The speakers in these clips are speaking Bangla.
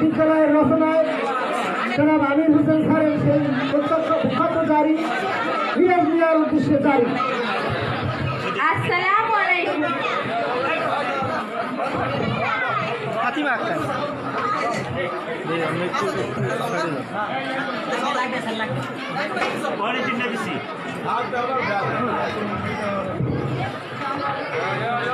বিদ্যালয়ের রচনায় জনাব আমির হোসেন স্যারের সেই প্রত্যক্ষ বিখ্যাত জারি রিয়াজ মিয়ার উদ্দেশ্যে জারি। আসসালামু আলাইকুম। ফাতিমা আক্তার। আসসালামু। আলাইকুম আ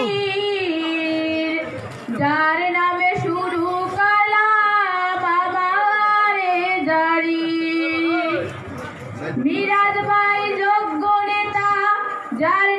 Got it.